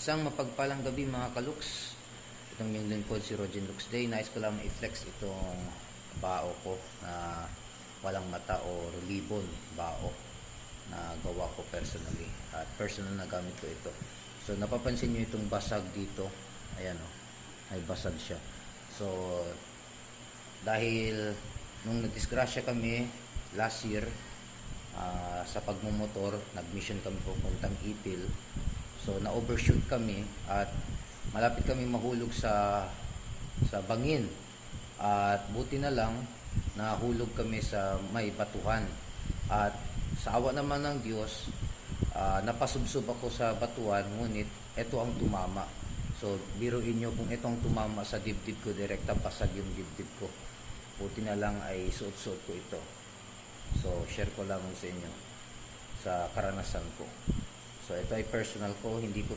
Isang mapagpalang gabi mga kaluks. Itong yung lingkod si Rogen Lux Day. Nais ko lang i-flex itong bao ko na walang mata o ribbon bao na gawa ko personally. At personal na gamit ko ito. So napapansin nyo itong basag dito. Ayan o. May basag siya. So dahil nung nagdisgrasya kami last year ah, sa pagmumotor, nag-mission kami pupuntang Ipil. So na-overshoot kami at malapit kami mahulog sa sa bangin. At buti na lang nahulog kami sa may batuhan. At sa awa naman ng Diyos, ah, napasubsob ako sa batuhan ngunit ito ang tumama. So biruin nyo kung itong tumama sa dibdib ko, direkta pasag yung dibdib ko. Buti na lang ay suot-suot ko ito. So, share ko lang sa inyo sa karanasan ko. So, ito ay personal ko, hindi ko